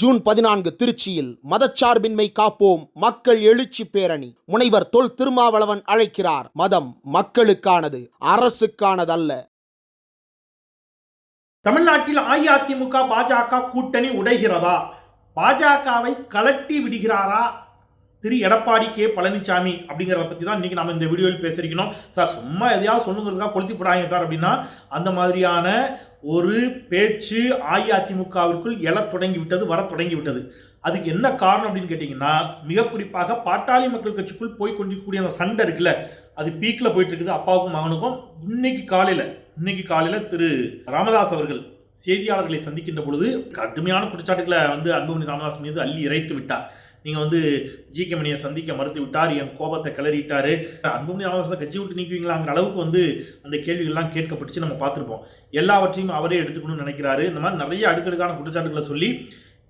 June பதினான்கு திருச்சியில் மதச்சார்பின்மை காப்போம் மக்கள் எழுச்சி பேரணி. முனைவர் தொல் திருமாவளவன் அழைக்கிறார். மதம் மக்களுக்கானது அரசுக்கானதல்ல. தமிழ்நாட்டில் அஇஅதிமுக பாஜக கூட்டணி உடைகிறதா? பாஜகவை கலட்டி விடுகிறாரா? திரு எடப்பாடி கே. பழனிசாமி அப்படிங்கிறத பற்றி தான் இன்றைக்கி நம்ம இந்த வீடியோவில் பேசியிருக்கணும் சார் சும்மா எதையாவது சொல்லுங்கிறதுக்காக கொளுத்தி போடாங்க சார் அப்படின்னா அந்த மாதிரியான ஒரு பேச்சு அஇஅதிமுகவிற்குள் எழத் தொடங்கி விட்டது வர தொடங்கி விட்டது அதுக்கு என்ன காரணம் அப்படின்னு கேட்டிங்கன்னா மிக குறிப்பாக பாட்டாளி மக்கள் கட்சிக்குள் போய் கொண்டிருக்கக்கூடிய அந்த சண்டை இருக்குல்ல அது பீக்கில் போயிட்டு இருக்குது அப்பாவுக்கும் மகனுக்கும். இன்னைக்கு காலையில் இன்னைக்கு காலையில் திரு ராமதாஸ் அவர்கள் செய்தியாளர்களை சந்திக்கின்ற பொழுது கடுமையான குற்றச்சாட்டுகளை வந்து அன்புமணி ராமதாஸ் மீது அள்ளி இறைத்து விட்டார். நீங்கள் வந்து ஜி கே மணியை சந்திக்க மறுத்து விட்டார் என் கோபத்தை கிளறிட்டார். அன்புமணி ராமதாஸை கட்சி விட்டு நீக்குவீங்களாங்கிற அளவுக்கு வந்து அந்த கேள்விகள்லாம் கேட்கப்பட்டுச்சு நம்ம பார்த்துருப்போம். எல்லாவற்றையும் அவரே எடுத்துக்கணும்னு நினைக்கிறாரு. இந்த மாதிரி நிறைய அடுக்கடுக்கான குற்றச்சாட்டுகளை சொல்லி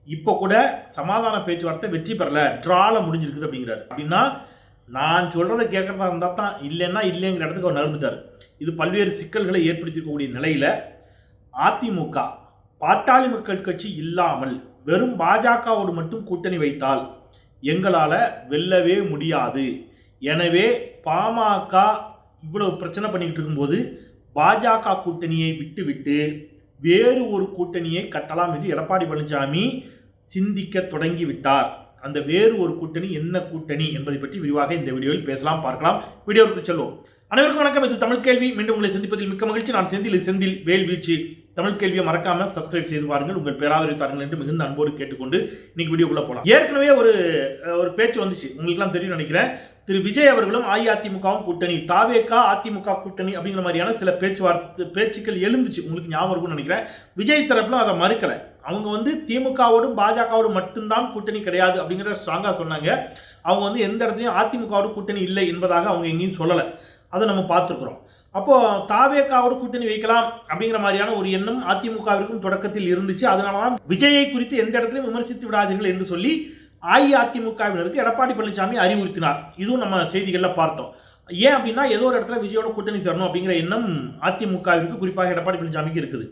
இப்போ கூட சமாதான பேச்சுவார்த்தை வெற்றி பெறல ட்ரால முடிஞ்சிருக்குது அப்படிங்கிறாரு. அப்படின்னா நான் சொல்கிறத கேட்குறதா இருந்தால் தான் இல்லைன்னா இல்லைங்கிற இடத்துக்கு அவர் நடந்துட்டார் இது பல்வேறு சிக்கல்களை ஏற்படுத்திக்கக்கூடிய நிலையில் அதிமுக பாட்டாளி மக்கள் கட்சி இல்லாமல் வெறும் பாஜகவோடு மட்டும் கூட்டணி வைத்தால் எங்களால் வெல்லவே முடியாது. எனவே பாமக இவ்வளவு பிரச்சனை பண்ணிக்கிட்டு இருக்கும்போது பாஜக கூட்டணியை விட்டுவிட்டு வேறு ஒரு கூட்டணியை கட்டலாம் என்று எடப்பாடி பழனிசாமி சிந்திக்க தொடங்கி விட்டார் அந்த வேறு ஒரு கூட்டணி என்ன கூட்டணி என்பதை பற்றி விரிவாக இந்த வீடியோவில் பேசலாம் பார்க்கலாம். வீடியோவுக்கு செல்வோம். அனைவருக்கும் வணக்கம். இது தமிழ் கேள்வி. மீண்டும் உங்களை சந்திப்பதில் மிக்க மகிழ்ச்சி. நான் செந்தில். செந்தில் வேல் வீச்சு தமிழ் கேள்வியை மறக்காம சப்ஸ்கிரைப் செய்து பாருங்கள். உங்கள் பேராதரவு தாருங்கள் என்று மிகுந்த அன்போடு கேட்டுக்கொண்டு இன்னைக்கு வீடியோக்குள்ள போகலாம் ஏற்கனவே ஒரு ஒரு பேச்சு வந்துச்சு. உங்களுக்குலாம் தெரியும் நினைக்கிறேன். திரு விஜய் அவர்களும் அஇஅதிமுகவும் கூட்டணி தாவேகா அதிமுக கூட்டணி அப்படிங்கிற மாதிரியான சில பேச்சுவார்த்தை பேச்சுக்கள் எழுந்துச்சு. உங்களுக்கு ஞாபகம் இருக்கும்னு நினைக்கிறேன். விஜய் தரப்புல அதை மறுக்கலை. அவங்க வந்து திமுகவோடும் பாஜகவோடும் மட்டும்தான் கூட்டணி கிடையாது அப்படிங்கிற ஸ்ட்ராங்காக சொன்னாங்க. அவங்க வந்து எந்த இடத்துலையும் அதிமுகவோட கூட்டணி இல்லை என்பதாக அவங்க எங்கேயும் சொல்லலை. அதை நம்ம பார்த்துருக்குறோம். அப்போ தாவேக்காவோட கூட்டணி வைக்கலாம் அப்படிங்கிற மாதிரியான ஒரு எண்ணம் அதிமுகவிற்கும் தொடக்கத்தில் இருந்துச்சு. அதனால தான் விஜயை குறித்து எந்த இடத்துலையும் விமர்சித்து விடாதீர்கள் என்று சொல்லி அஇஅதிமுகவினருக்கு எடப்பாடி பழனிசாமி அறிவுறுத்தினார். இதுவும் நம்ம செய்திகளில் பார்த்தோம். ஏன் அப்படின்னா ஏதோ ஒரு இடத்துல விஜயோட கூட்டணி சேரணும் அப்படிங்கிற எண்ணம் அதிமுகவிற்கு குறிப்பாக எடப்பாடி பழனிசாமிக்கு இருக்குது.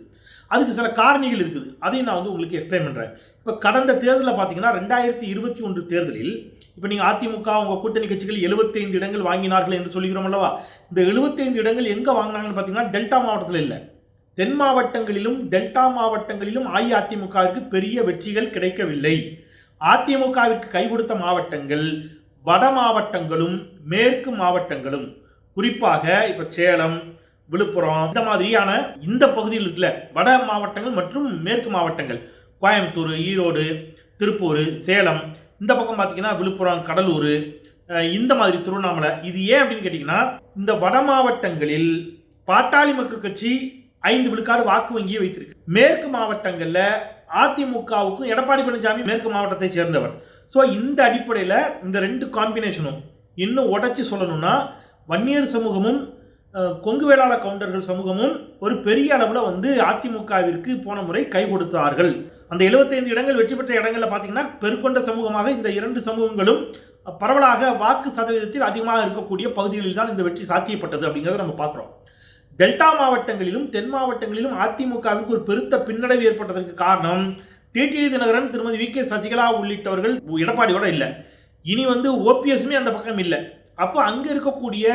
அதுக்கு சில காரணிகள் இருக்குது. அதையும் நான் வந்து உங்களுக்கு எக்ஸ்பிளைன் பண்ணுறேன் இப்போ கடந்த தேர்தலில் பார்த்தீங்கன்னா ரெண்டாயிரத்தி இருபத்தி ஒன்று தேர்தலில் இப்போ நீங்கள் அதிமுக உங்கள் கூட்டணி கட்சிகள் 75 இடங்கள் வாங்கினார்கள் என்று சொல்கிறோம் அல்லவா? இந்த 75 இடங்கள் எங்கே வாங்கினாங்கன்னு பார்த்தீங்கன்னா டெல்டா மாவட்டத்தில் இல்லை. தென் மாவட்டங்களிலும் டெல்டா மாவட்டங்களிலும் அஇஅதிமுகவிற்கு பெரிய வெற்றிகள் கிடைக்கவில்லை. அதிமுகவிற்கு கை கொடுத்த மாவட்டங்கள் வட மாவட்டங்களும் மேற்கு மாவட்டங்களும். குறிப்பாக இப்போ சேலம் விழுப்புரம் இந்த மாதிரியான இந்த பகுதியில் இருக்குல்ல வட மாவட்டங்கள் மற்றும் மேற்கு மாவட்டங்கள். கோயம்புத்தூர் ஈரோடு திருப்பூர் சேலம். இந்த பக்கம் பார்த்தீங்கன்னா விழுப்புரம் கடலூர் இந்த மாதிரி திருவண்ணாமலை. இது ஏன் அப்படின்னு கேட்டிங்கன்னா இந்த வட மாவட்டங்களில் பாட்டாளி மக்கள் கட்சி ஐந்து விழுக்காடு வாக்கு வங்கியை வைத்திருக்கு. மேற்கு மாவட்டங்களில் அதிமுகவுக்கும் எடப்பாடி பழனிசாமி மேற்கு மாவட்டத்தை சேர்ந்தவர். ஸோ இந்த அடிப்படையில் இந்த ரெண்டு காம்பினேஷனும் இன்னும் உடச்சி சொல்லணும்னா வன்னியர் சமூகமும் கொங்கு வேளாள கவுண்டர்கள் சமூகமும் ஒரு பெரிய அளவில் வந்து அதிமுகவிற்கு போன முறை கை கொடுத்தார்கள். அந்த 75 இடங்கள் வெற்றி பெற்ற இடங்களில் பார்த்தீங்கன்னா பெருக்கொண்ட சமூகமாக இந்த இரண்டு சமூகங்களும் பரவலாக வாக்கு சதவீதத்தில் அதிகமாக இருக்கக்கூடிய பகுதிகளில் தான் இந்த வெற்றி சாத்தியப்பட்டது அப்படிங்கிறத நம்ம பார்க்குறோம். டெல்டா மாவட்டங்களிலும் தென் மாவட்டங்களிலும் அதிமுகவிற்கு ஒரு பெருத்த பின்னடைவு ஏற்பட்டதற்கு காரணம் டிடிவி தினகரன் திருமதி வி. கே. சசிகலா உள்ளிட்டவர்கள் எடப்பாடியோட இல்லை. இனி வந்து ஓபிஎஸ்மே அந்த பக்கம் இல்லை. அப்போ அங்கே இருக்கக்கூடிய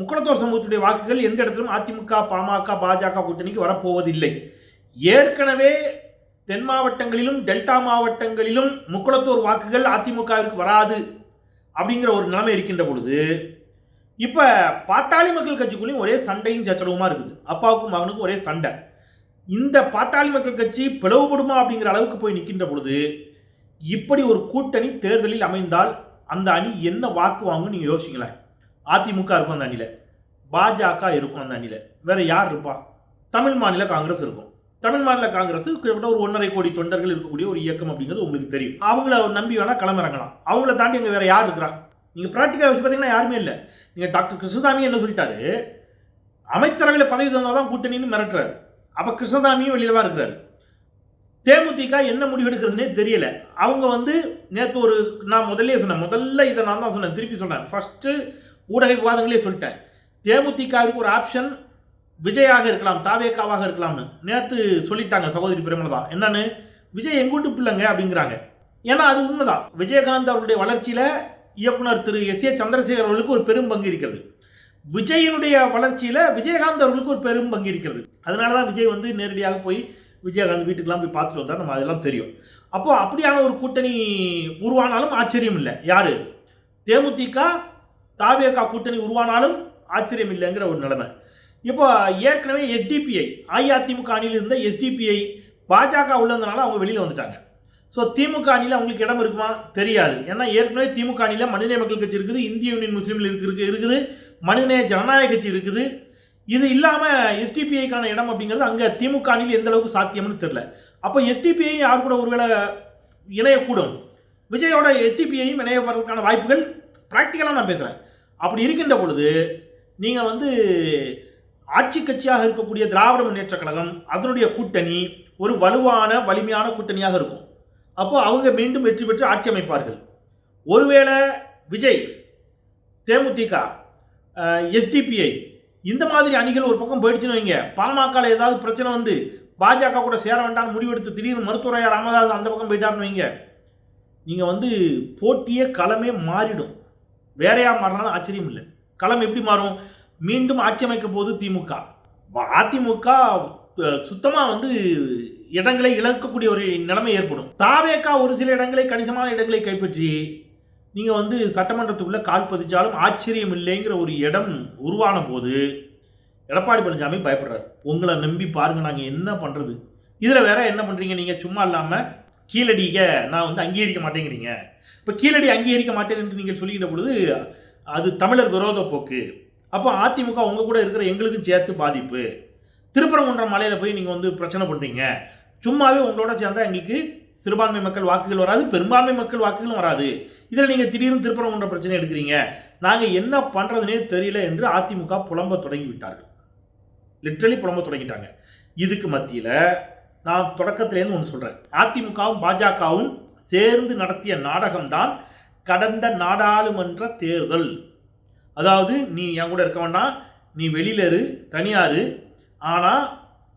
முக்கலத்தோர் சமூகத்துடைய வாக்குகள் எந்த இடத்திலும் அதிமுக பாமக பாஜக கூட்டணிக்கு வரப்போவதில்லை. ஏற்கனவே தென் மாவட்டங்களிலும் டெல்டா மாவட்டங்களிலும் முக்குளத்தூர் வாக்குகள் அதிமுகவிற்கு வராது. அப்படிங்கிற ஒரு நிலைமை இருக்கின்ற பொழுது இப்போ பாட்டாளி மக்கள் கட்சிக்குள்ளேயும் ஒரே சண்டையும் சச்சரவுமா இருக்குது. அப்பாவுக்கும் மகனுக்கும் ஒரே சண்டை. இந்த பாட்டாளி மக்கள் கட்சி பிளவுபடுமா அப்படிங்கிற அளவுக்கு போய் நிற்கின்ற பொழுது இப்படி ஒரு கூட்டணி தேர்தலில் அமைந்தால் அந்த அணி என்ன வாக்கு வாங்கும் நீங்கள் யோசிங்களேன். அதிமுக இருக்கும் அந்த அணியில். பாஜக இருக்கும் அந்த அணியில். வேற யார் இருப்பா? தமிழ் மாநில காங்கிரஸ் இருக்கும். தமிழ் மாநில காங்கிரஸ் கிட்டத்தட்ட ஒரு ஒன்றரை கோடி தொண்டர்கள் இருக்கக்கூடிய ஒரு இயக்கம் அப்படிங்கிறது உங்களுக்கு தெரியும். அவங்கள நம்பி வேணால் களமிறங்கலாம் அவங்கள தாண்டி அங்கே வேற யார் இருக்கிறா? நீங்கள் ப்ராக்டிக்கலாக வச்சு பார்த்தீங்கன்னா யாருமே இல்லை. நீங்கள் டாக்டர் கிருஷ்ணசாமி என்ன சொல்லிட்டாரு? அமைச்சரவையில் பதவி தந்தால் தான் கூட்டணின்னு மிரட்டுறாரு. அப்போ கிருஷ்ணசாமியும் வெளியில் தான் இருக்கிறாரு தேமுதிக என்ன முடிவு எடுக்கிறதுனே தெரியல. அவங்க வந்து நேற்று ஒரு நான் முதல்ல சொன்னேன். முதல்ல இதை நான் தான் சொன்னேன். திருப்பி சொன்னேன் ஃபர்ஸ்ட்டு ஊடக விவாதங்களே சொல்லிட்டேன். தேமுதிகவுக்கு ஒரு ஆப்ஷன் விஜயாக இருக்கலாம் தாவேக்காவாக இருக்கலாம்னு நேற்று சொல்லிட்டாங்க சகோதரி பிரேமலதா. என்னன்னு? விஜய் எங்கூட்டு பிள்ளைங்க அப்படிங்கிறாங்க. ஏன்னா அது உண்மைதான். விஜயகாந்த் அவருடைய வளர்ச்சியில் இயக்குனர் திரு எஸ் ஏ சந்திரசேகர் அவர்களுக்கு ஒரு பெரும் பங்கு இருக்கிறது. விஜயனுடைய வளர்ச்சியில் விஜயகாந்த் அவர்களுக்கு ஒரு பெரும் பங்கு இருக்கிறது. அதனால தான் விஜய் வந்து நேரடியாக போய் விஜயகாந்த் வீட்டுக்கெலாம் போய் பார்த்துட்டு வந்தால் நம்ம அதெல்லாம் தெரியும். அப்போது அப்படியான ஒரு கூட்டணி உருவானாலும் ஆச்சரியம் இல்லை. யார்? தேமுதிக தாவேகா கூட்டணி உருவானாலும் ஆச்சரியம் இல்லைங்கிற ஒரு நிலைமை. இப்போ ஏற்கனவே எஸ்டிபிஐ அஇஅதிமுக அணியில் இருந்த எஸ்டிபிஐ பாஜக உள்ளதுனால அவங்க வெளியில் வந்துட்டாங்க. ஸோ திமுக அணியில் அவங்களுக்கு இடம் இருக்குமா? தெரியாது. ஏன்னா ஏற்கனவே திமுக அணியில் மனிதநேய மக்கள் கட்சி இருக்குது இந்திய யூனியன் முஸ்லீம் இருக்கு இருக்குது மனிதநேய ஜனநாயக கட்சி இருக்குது. இது இல்லாமல் எஸ்டிபிஐக்கான இடம் அப்படிங்கிறது அங்கே திமுக அணியில் எந்த அளவுக்கு சாத்தியம்னு தெரில அப்போ எஸ்டிபிஐ யார் கூட ஒருவேளை இணையக்கூடும்? விஜயோட எஸ்டிபிஐயும் இணைய வர்றதுக்கான வாய்ப்புகள் ப்ராக்டிக்கலாக நான் பேசுகிறேன் அப்படி இருக்கின்ற பொழுது நீங்கள் வந்து ஆட்சி கட்சியாக இருக்கக்கூடிய திராவிட முன்னேற்ற கழகம் அதனுடைய கூட்டணி ஒரு வலுவான வலிமையான கூட்டணியாக இருக்கும். அப்போ அவங்க மீண்டும் வெற்றி பெற்று ஆட்சி அமைப்பார்கள். ஒருவேளை விஜய் தேமுதிக எஸ்டிபிஐ இந்த மாதிரி அணிகள் ஒரு பக்கம் போயிடுச்சுன்னு வைங்க. பாமகவில் ஏதாவது பிரச்சனை வந்து பாஜக கூட சேர வேண்டாம் முடிவெடுத்து திடீர்னு மருத்துவரையா ராமதாஸ் அந்த பக்கம் போயிட்டாருன்னு வைங்க. நீங்கள் வந்து போட்டியே களமே மாறிடும். வேறையா மாறினாலும் ஆச்சரியம் இல்லை. களம் எப்படி மாறும்? மீண்டும் ஆட்சி அமைக்க போது திமுக. அதிமுக சுத்தமாக வந்து இடங்களை இழக்கக்கூடிய ஒரு நிலைமை ஏற்படும். தாவேக்கா ஒரு சில இடங்களை கணிசமான இடங்களை கைப்பற்றி நீங்கள் வந்து சட்டமன்றத்துக்குள்ளே கால் பதிச்சாலும் ஆச்சரியம் இல்லைங்கிற ஒரு இடம் உருவான போது எடப்பாடி பழனிசாமி பயப்படுறாரு. உங்களை நம்பி பாருங்கள் நாங்கள் என்ன பண்ணுறது இதில் வேற என்ன பண்ணுறீங்க நீங்கள் சும்மா இல்லாமல் கீழடிக நான் வந்து அங்கீகரிக்க மாட்டேங்கிறீங்க. இப்போ கீழடி அங்கீகரிக்க மாட்டேன் என்று நீங்கள் சொல்லுகிற பொழுது அது தமிழர் விரோத போக்கு. அப்போ அதிமுக உங்க கூட இருக்கிற எங்களுக்கும் சேர்த்து பாதிப்பு. திருப்பரங்குன்ற மலையில் போய் நீங்கள் வந்து பிரச்சனை பண்ணுறீங்க சும்மாவே உங்களோட சேர்ந்தா எங்களுக்கு சிறுபான்மை மக்கள் வாக்குகள் வராது பெரும்பான்மை மக்கள் வாக்குகளும் வராது. இதில் நீங்கள் திடீர்னு திருப்பரங்குன்ற பிரச்சனை எடுக்கிறீங்க. நாங்கள் என்ன பண்ணுறதுனே தெரியல என்று அதிமுக புலம்ப தொடங்கி விட்டார்கள். லிட்ரலி புலம்ப தொடங்கிட்டாங்க. இதுக்கு மத்தியில் நான் தொடக்கத்திலேருந்து ஒன்று சொல்கிறேன் அதிமுகவும் பாஜகவும் சேர்ந்து நடத்திய நாடகம்தான் கடந்த நாடாளுமன்ற தேர்தல். அதாவது நீ என் கூட இருக்க வேண்டாம். நீ வெளியில இரு தனியார் ஆனால்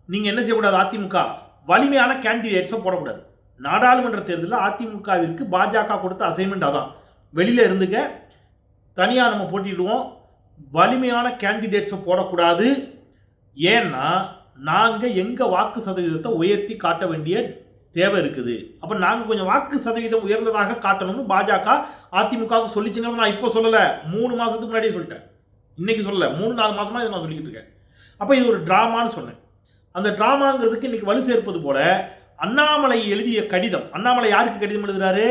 நீங்கள் என்ன செய்யக்கூடாது? அதிமுக. வலிமையான கேண்டிடேட்ஸை போடக்கூடாது. நாடாளுமன்ற தேர்தலில் அதிமுகவிற்கு பாஜக கொடுத்த அசைன்மெண்ட் அதான். வெளியில் இருந்துக்க தனியாக நம்ம போட்டிடுவோம் வலிமையான கேண்டிடேட்ஸை போடக்கூடாது. ஏன்னா நாங்கள் எங்கள் வாக்கு சதவீதத்தை உயர்த்தி காட்ட வேண்டிய தேவை இருக்குது. அப்போ நாங்கள் கொஞ்சம் வாக்கு சதவீதம் உயர்ந்ததாக காட்டணும்னு பாஜக அதிமுகவுக்கு சொல்லிச்சுங்கிறத நான் இப்போ சொல்லலை. மூணு மாதத்துக்கு முன்னாடியே சொல்லிட்டேன். இன்றைக்கி சொல்லலை. மூணு நாலு மாதமாக இதை நான் சொல்லிக்கிட்டு இருக்கேன். அப்போ இது ஒரு ட்ராமான்னு சொன்னேன். அந்த ட்ராமாங்கிறதுக்கு இன்றைக்கி வலு சேர்ப்பது போல அண்ணாமலை எழுதிய கடிதம் அண்ணாமலை யாருக்கு கடிதம் எழுதுகிறாரு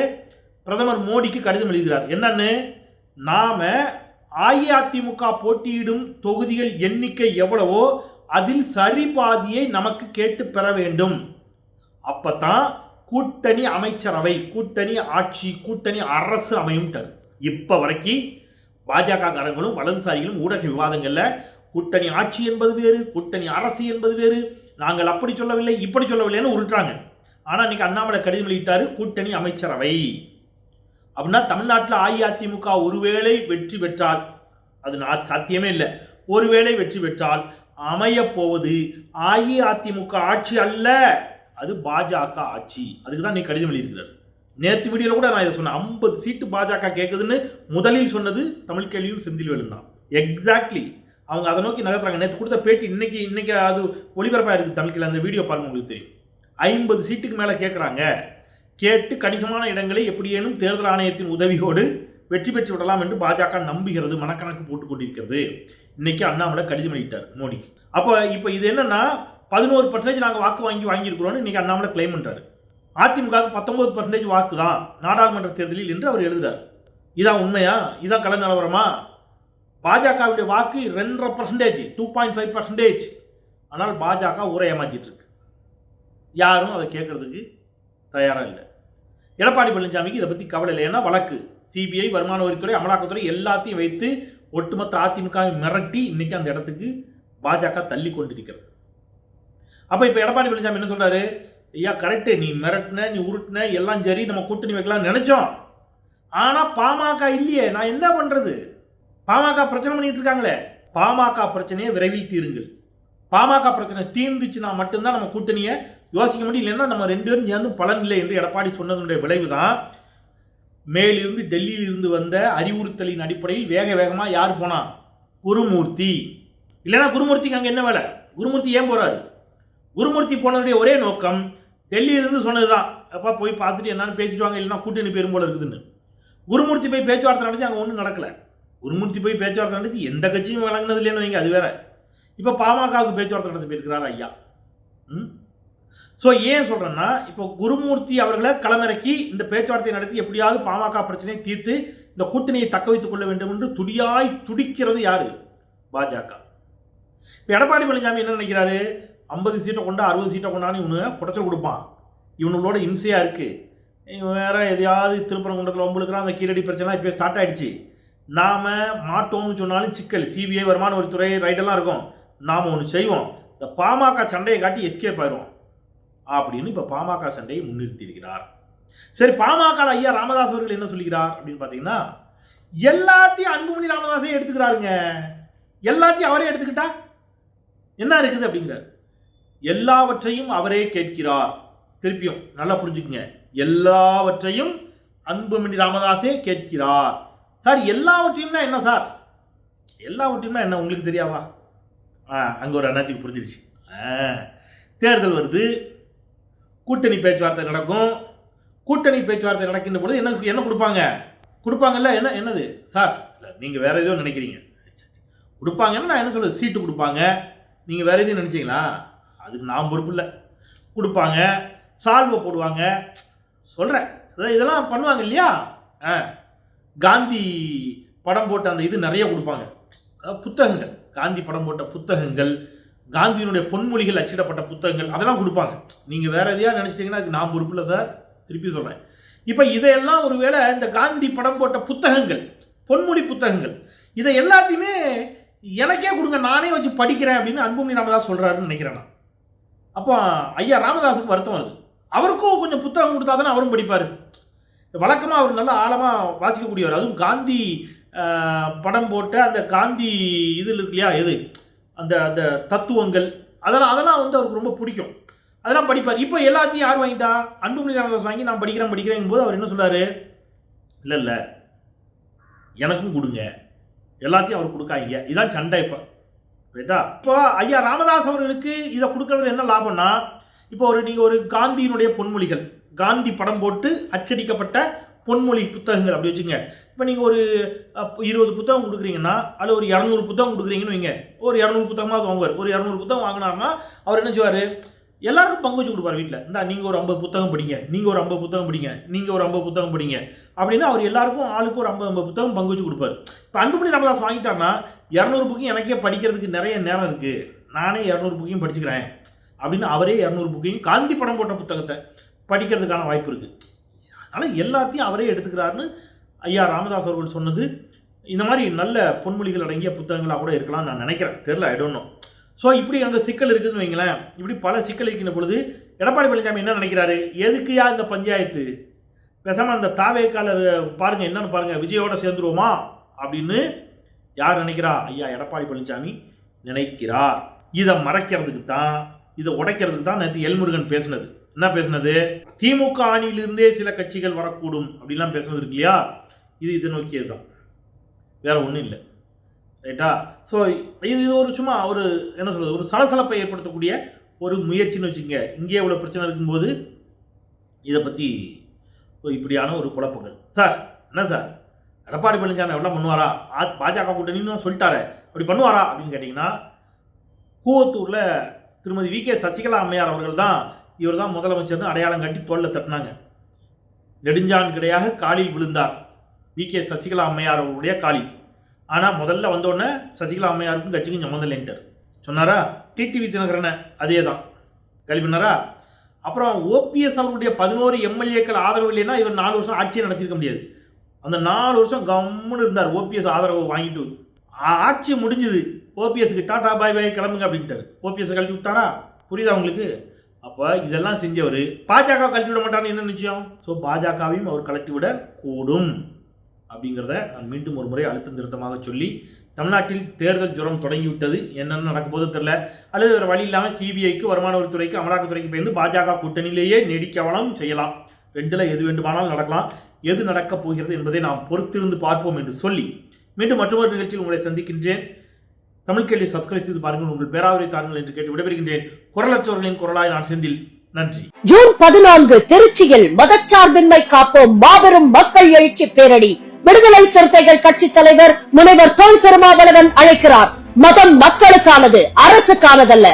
பிரதமர் மோடிக்கு கடிதம் எழுதுகிறார் என்னன்னு? நாம் அஇஅதிமுக போட்டியிடும் தொகுதிகள் எண்ணிக்கை எவ்வளவோ அதில் சரி பாதியை நமக்கு கேட்டு பெற வேண்டும். அப்பதான் கூட்டணி அமைச்சரவை கூட்டணி ஆட்சி கூட்டணி அரசு அமையும்ட்டார். இப்போ வரைக்கும் பாஜக காரங்களும் வலதுசாரிகளும் ஊடக விவாதங்கள்ல கூட்டணி ஆட்சி என்பது வேறு கூட்டணி அரசு என்பது வேறு. நாங்கள் அப்படி சொல்லவில்லை இப்படி சொல்லவில்லைன்னு உருட்டுறாங்க. ஆனால் இன்னைக்கு அண்ணாமலை கடிதம் வெளியிட்டாரு கூட்டணி அமைச்சரவை. அப்படின்னா தமிழ்நாட்டில் அஇஅதிமுக ஒருவேளை வெற்றி பெற்றால் அது நான் சாத்தியமே இல்லை. ஒருவேளை வெற்றி பெற்றால் அமையப் போவது அஇஅதிமுக ஆட்சி அல்ல. அது பாஜக ஆட்சி. அதுக்கு தான் நீ கடிதம் எழுதியிருக்கிறார். நேற்று வீடியோவில் கூட நான் இதை சொன்னேன். ஐம்பது சீட்டு பாஜக கேட்குதுன்னு முதலில் சொன்னது தமிழ் கேள்வியும் செந்தில் வேலு எக்ஸாக்ட்லி அவங்க அதை நோக்கி நகர்த்துறாங்க. நேற்று கொடுத்த பேட்டி இன்னைக்கு இன்னைக்கு அது ஒளிபரப்பாக இருக்குது தமிழ் கேள்வி. அந்த வீடியோ பாருங்க உங்களுக்கு தெரியும். ஐம்பது சீட்டுக்கு மேலே கேட்குறாங்க கேட்டு கணிசமான இடங்களை எப்படியேனும் தேர்தல் ஆணையத்தின் உதவியோடு வெற்றி பெற்று விடலாம் என்று பாஜக நம்புகிறது மனக்கணக்கு போட்டுக் கொண்டிருக்கிறது. இன்னைக்கு அண்ணாமலை கடிதம் எழுதிட்டார் மோடிக்கு. அப்போ இப்போ இது என்னன்னா பதினோரு பர்சன்டேஜ் நாங்கள் வாக்கு வாங்கி வாங்கியிருக்கிறோம்னு இன்னைக்கு அண்ணாமலை கிளைம் பண்ணுறாரு அதிமுகவுக்கு பத்தொன்பது பர்சன்டேஜ் வாக்கு தான் நாடாளுமன்ற தேர்தலில் என்று அவர் எழுதுறார். இதான் உண்மையா? இதான் கள நிலவரமா? பாஜகவுடைய வாக்கு ரெண்டரை percentage two point five percentage ஆனால் பாஜக ஊரை ஏமாற்றிட்டு இருக்கு யாரும் அதை கேட்கறதுக்கு தயாராக இல்லை. எடப்பாடி பழனிசாமிக்கு இதை பற்றி கவலை இல்லை. ஏன்னா வழக்கு சிபிஐ வருமான வரித்துறை அமலாக்கத்துறை எல்லாத்தையும் வைத்து ஒட்டுமொத்த அதிமுகவை மிரட்டி இன்னைக்கு அந்த இடத்துக்கு பாஜக தள்ளி கொண்டிருக்கிறது. அப்போ இப்போ எடப்பாடி பழனிசாமி என்ன சொல்கிறாரு ஐயா கரெக்டு நீ மிரட்டின நீ உருட்டின எல்லாம் சரி. நம்ம கூட்டணி வைக்கலாம்னு நினச்சோம். ஆனால் பாமக இல்லையே. நான் என்ன பண்ணுறது பாமக பிரச்சனை பண்ணிட்டு இருக்காங்களே. பாமக பிரச்சனையை விரைவில் தீருங்கள். பாமக பிரச்சனை தீர்ந்துச்சுன்னா மட்டும்தான் நம்ம கூட்டணியை யோசிக்க முடியும். இல்லைன்னா நம்ம ரெண்டு பேரும் சேர்ந்து பலன் இல்லை என்று எடப்பாடி சொன்னதனுடைய விளைவு தான் மேலிருந்து டெல்லியிலிருந்து வந்த அறிவுறுத்தலின் அடிப்படையில் வேக வேகமாக யார் போனா? குருமூர்த்தி. இல்லைன்னா குருமூர்த்திக்கு அங்கே என்ன வேலை? குருமூர்த்தி ஏன் போகிறாரு குருமூர்த்தி போனதுடைய ஒரே நோக்கம் டெல்லியிலிருந்து சொன்னதுதான். அப்பா போய் பார்த்துட்டு என்னன்னு பேசிட்டு வாங்க இல்லைன்னா கூட்டணி பேரும் போல இருக்குதுன்னு. குருமூர்த்தி போய் பேச்சுவார்த்தை நடத்தி அங்கே ஒன்றும் நடக்கலை. குருமூர்த்தி போய் பேச்சுவார்த்தை நடத்தி எந்த கட்சியும் வழங்கினது இல்லைன்னு வைங்க அது வேற. இப்போ பாமகவுக்கு பேச்சுவார்த்தை நடத்தி போயிருக்கிறார் ஐயா. ம்? ஸோ ஏன் சொல்கிறேன்னா இப்போ குருமூர்த்தி அவர்களை களமிறக்கி இந்த பேச்சுவார்த்தை நடத்தி எப்படியாவது பாமக பிரச்சனையை தீர்த்து இந்த கூட்டணியை தக்க வைத்துக் கொள்ள வேண்டும் என்று துடியாய் துடிக்கிறது யாரு? பாஜக இப்போ எடப்பாடி பழனிசாமி என்ன நினைக்கிறாரு? ஐம்பது சீட்டை கொண்டா அறுபது சீட்டை கொண்டான்னு இவனு குடைச்சல் கொடுப்பான். இவனுங்களோட இம்சையாக இருக்குது இவன் வேறு எதையாவது திருப்பரங்குன்றத்தில் ஒம்பளுக்குறான் அந்த கீழடி பிரச்சனை இப்போ ஸ்டார்ட் ஆயிடுச்சு. நாம் மாட்டோம்னு சொன்னாலும் சிக்கல். சிபிஐ வருமான ஒரு துறை ரைடெல்லாம் இருக்கும். நாம் ஒன்று செய்வோம். இந்த பாமக சண்டையை காட்டி எஸ்கேப் ஆயிரும் அப்படின்னு இப்போ பாமக சண்டையை முன்னிறுத்தியிருக்கிறார். சரி பாமக ஐயா ராமதாஸ் அவர்கள் என்ன சொல்லுகிறார் அப்படின்னு பார்த்தீங்கன்னா எல்லாத்தையும் அன்புமணி ராமதாஸே எடுத்துக்கிறாருங்க. எல்லாத்தையும் அவரே எடுத்துக்கிட்டா என்ன இருக்குது அப்படிங்கிறார். எல்லாவற்றையும் அவரே கேட்கிறார். திருப்பியும் நல்லா புரிஞ்சுக்குங்க. எல்லாவற்றையும் அன்புமணி ராமதாஸே கேட்கிறார். சார் எல்லாவற்றையும்னா என்ன சார்? எல்லாவற்றையும்னா என்ன? உங்களுக்கு தெரியாதா? ஆ அங்கே ஒரு அண்ணாச்சிக்கு புரிஞ்சிருச்சு. ஆ தேர்தல் வருது. கூட்டணி பேச்சுவார்த்தை நடக்கும். கூட்டணி பேச்சுவார்த்தை நடக்கின்ற பொழுது என்ன என்ன கொடுப்பாங்க? கொடுப்பாங்கல்ல என்ன என்னது? சார் இல்லை நீங்கள் வேற எதுவும் நினைக்கிறீங்க. கொடுப்பாங்கன்னா நான் என்ன சொல்கிறது சீட்டு கொடுப்பாங்க. நீங்கள் வேற எதுவும் நினச்சிங்களா? அதுக்கு நான் பொறுப்பு இல்லை. கொடுப்பாங்க சால்வை போடுவாங்க. சொல்கிறேன் இதெல்லாம் பண்ணுவாங்க இல்லையா? ஆ. காந்தி படம் போட்ட அந்த இது நிறைய கொடுப்பாங்க. அதாவது புத்தகங்கள். காந்தி படம் போட்ட புத்தகங்கள் காந்தியினுடைய பொன்மொழிகள் அச்சிடப்பட்ட புத்தகங்கள் அதெல்லாம் கொடுப்பாங்க. நீங்கள் வேறு எதையாக நினச்சிட்டிங்கன்னா அதுக்கு நான் பொறுப்பு இல்லை சார் திருப்பி சொல்கிறேன் இப்போ இதையெல்லாம் ஒருவேளை இந்த காந்தி படம் போட்ட புத்தகங்கள் பொன்மொழி புத்தகங்கள் இதை எல்லாத்தையுமே எனக்கே கொடுங்க. நானே வச்சு படிக்கிறேன் அப்படின்னு அன்புமணி ராமதாஸ் சொல்கிறாருன்னு நினைக்கிறேன் நான். அப்போ ஐயா ராமதாஸுக்கு வருத்தம் வருது. அவருக்கும் கொஞ்சம் புத்தகம் கொடுத்தா தானே அவரும் படிப்பார். வழக்கமாக அவர் நல்லா ஆழமாக வாசிக்கக்கூடியவர். அதுவும் காந்தி படம் போட்ட அந்த காந்தி இதில் இருக்கு இல்லையா? எது? அந்த அந்த தத்துவங்கள். அதெல்லாம் அதெல்லாம் வந்து அவருக்கு ரொம்ப பிடிக்கும். அதெல்லாம் படிப்பார். இப்போ எல்லாத்தையும் யார் வாங்கிட்டா? அன்புமணி ராமதாஸ் வாங்கி நான் படிக்கிறேன் படிக்கிறேன் போது அவர் என்ன சொல்கிறாரு இல்லை இல்லை. எனக்கும் கொடுங்க. எல்லாத்தையும் அவர் கொடுக்காங்க இதான் சண்டை இப்போ. ரைட்டா? இப்போ ஐயா ராமதாஸ் அவர்களுக்கு இதை கொடுக்கறது என்ன லாபம்னா இப்போ ஒரு நீங்கள் ஒரு காந்தியினுடைய பொன்மொழிகள் காந்தி படம் போட்டு அச்சடிக்கப்பட்ட பொன்மொழி புத்தகங்கள் அப்படி வச்சுங்க இப்போ நீங்கள் ஒரு இருபது புத்தகம் கொடுக்குறீங்கன்னா அதில் ஒரு இரநூறு புத்தகம் கொடுக்குறீங்கன்னு வைங்க. ஒரு இரநூறு புத்தகமாக வாங்குவார். ஒரு இரநூறு புத்தகம் வாங்கினாருன்னா அவர் என்ன செய்வார்? எல்லாருக்கும் பங்கு வச்சு கொடுப்பார் வீட்டில் இந்தா நீங்கள் ஒரு ஐம்பது புத்தகம் படிங்க. நீங்கள் ஒரு ஐம்பது புத்தகம் படிங்க. நீங்கள் ஒரு ஐம்பது புத்தகம் படிங்க. அப்படின்னு அவர் எல்லாருக்கும் ஆளுக்கு ஒரு ஐம்பது ஐம்பது புத்தகம் பங்கு வச்சு கொடுப்பாரு. இப்போ அன்புமணி ராமதாஸ் வாங்கிட்டாருன்னா இரநூறு புக்கையும் எனக்கே படிக்கிறதுக்கு நிறைய நேரம் இருக்குது நானே இரநூறு புக்கையும் படிச்சுக்கிறேன். அப்படின்னு அவரே இரநூறு புக்கையும் காந்தி படம் போட்ட புத்தகத்தை படிக்கிறதுக்கான வாய்ப்பு இருக்குது அதனால் எல்லாத்தையும் அவரே எடுத்துக்கிறாருன்னு ஐயா ராமதாஸ் அவர்கள் சொன்னது. இந்த மாதிரி நல்ல பொன்மொழிகள் அடங்கிய புத்தகங்களாக கூட இருக்கலாம்னு நான் நினைக்கிறேன். தெரில ஐ டோன்ட் நோ ஸோ இப்படி அங்கே சிக்கல் இருக்குதுன்னு வைங்களேன். இப்படி பல சிக்கல் இருக்கின்ற பொழுது எடப்பாடி பழனிசாமி என்ன நினைக்கிறாரு? எதுக்குயா இந்த பஞ்சாயத்து? பேசாமல் அந்த தாவேக்கால பாருங்கள் என்னன்னு பாருங்கள் விஜயோட சேர்ந்துருவோமா? அப்படின்னு யார் நினைக்கிறா? ஐயா எடப்பாடி பழனிசாமி நினைக்கிறார். இதை மறைக்கிறதுக்கு தான் இதை உடைக்கிறதுக்கு தான் நேற்று எல்முருகன் பேசுனது. என்ன பேசுனது? திமுக அணியிலிருந்தே சில கட்சிகள் வரக்கூடும் அப்படிலாம் பேசுனது இருக்கு இல்லையா? இது இதை நோக்கியது தான் வேற ஒன்றும் இல்லை. ரைட்டா? ஸோ இது இது ஒரு சும்மா ஒரு என்ன சொல்கிறது ஒரு சலசலப்பை ஏற்படுத்தக்கூடிய ஒரு முயற்சின்னு வச்சுக்கோங்க. இங்கே இவ்வளோ பிரச்சனை இருக்கும்போது இதை பற்றி இப்படியான ஒரு குழப்பங்கள். சார் என்ன சார் எடப்பாடி பழனிசாமி எவ்வளோ பண்ணுவாரா? ஆ- பாஜக கூட்டணின்னு சொல்லிட்டாரு. அப்படி பண்ணுவாரா? அப்படின்னு கேட்டிங்கன்னா கூவத்தூரில் திருமதி வி கே சசிகலா அம்மையார் அவர்கள் தான் இவர் தான் முதலமைச்சர்னு அடையாளம் கட்டி தோளில் தட்டினாங்க. நெடுஞ்சான் கிடையாக காலில் விழுந்தார். வி கே சசிகலா அம்மையார் அவருடைய காலில் ஆனால் முதல்ல வந்தோடனே சசிகலா அம்மையாருக்கும் கட்சிக்கும் சம்மந்தம் சொன்னாரா? டிடிவி தினகரனை அதே தான் கேள்வி பண்ணாரா? அப்புறம் ஓபிஎஸ் அவர்களுடைய பதினோரு எம்எல்ஏக்கள் ஆதரவு இல்லைன்னா இவர் நாலு வருஷம் ஆட்சியை நடத்திருக்க முடியாது. அந்த நாலு வருஷம் கம்முன்னு இருந்தார். ஓபிஎஸ் ஆதரவு வாங்கிட்டு ஆட்சி முடிஞ்சுது. ஓபிஎஸ்க்கு டாடா பாய் பாய் கிளம்புங்க அப்படின்ட்டார். ஓபிஎஸ் கழட்டி விட்டாரா? புரியுதா உங்களுக்கு? அப்போ இதெல்லாம் செஞ்சவர் பாஜக கழட்டி விட மாட்டான்னு என்ன நிச்சயம்? ஸோ பாஜகவையும் அவர் கழட்டி விட கூடும் அப்படிங்கிறத நான் மீண்டும் ஒரு முறை அழுத்தம் திருத்தமாக சொல்லி தமிழ்நாட்டில் தேர்தல் ஜுரம் தொடங்கிவிட்டது. என்னென்ன நடக்கும்போது போது தெரியல. அல்லது வேறு வழி இல்லாமல் சிபிஐக்கு வருமான வரித்துறைக்கு அமலாக்கத்துறைக்கு பயந்து பாஜக கூட்டணியிலேயே நீடிக்கவனம் செய்யலாம். ரெண்டில் எது வேண்டுமானாலும் நடக்கலாம். எது நடக்கப் போகிறது என்பதை நாம் பொறுத்திருந்து பார்ப்போம் என்று சொல்லி மீண்டும் மற்றொரு நிகழ்ச்சியில் உங்களை சந்திக்கின்றேன். தமிழ் கேள்வி சப்ஸ்கிரைப் செய்து பாருங்கள். உங்கள் பேராவரை தாருங்கள் என்று கேட்டு விடைபெறுகின்றேன். குரலற்றவர்களின் குரலாய் நான் செந்தில். நன்றி. ஜூன் பதினான்கு திருச்சியில் மதச்சார்பின்மை காப்போம். மாபெரும் மக்கள் எழுச்சி பேரணி. விடுதலை சிறுத்தைகள் கட்சி தலைவர் முனைவர் தொல் திருமாவளவன் அழைக்கிறார். மதம் மக்களுக்கானது அரசுக்கானதல்ல.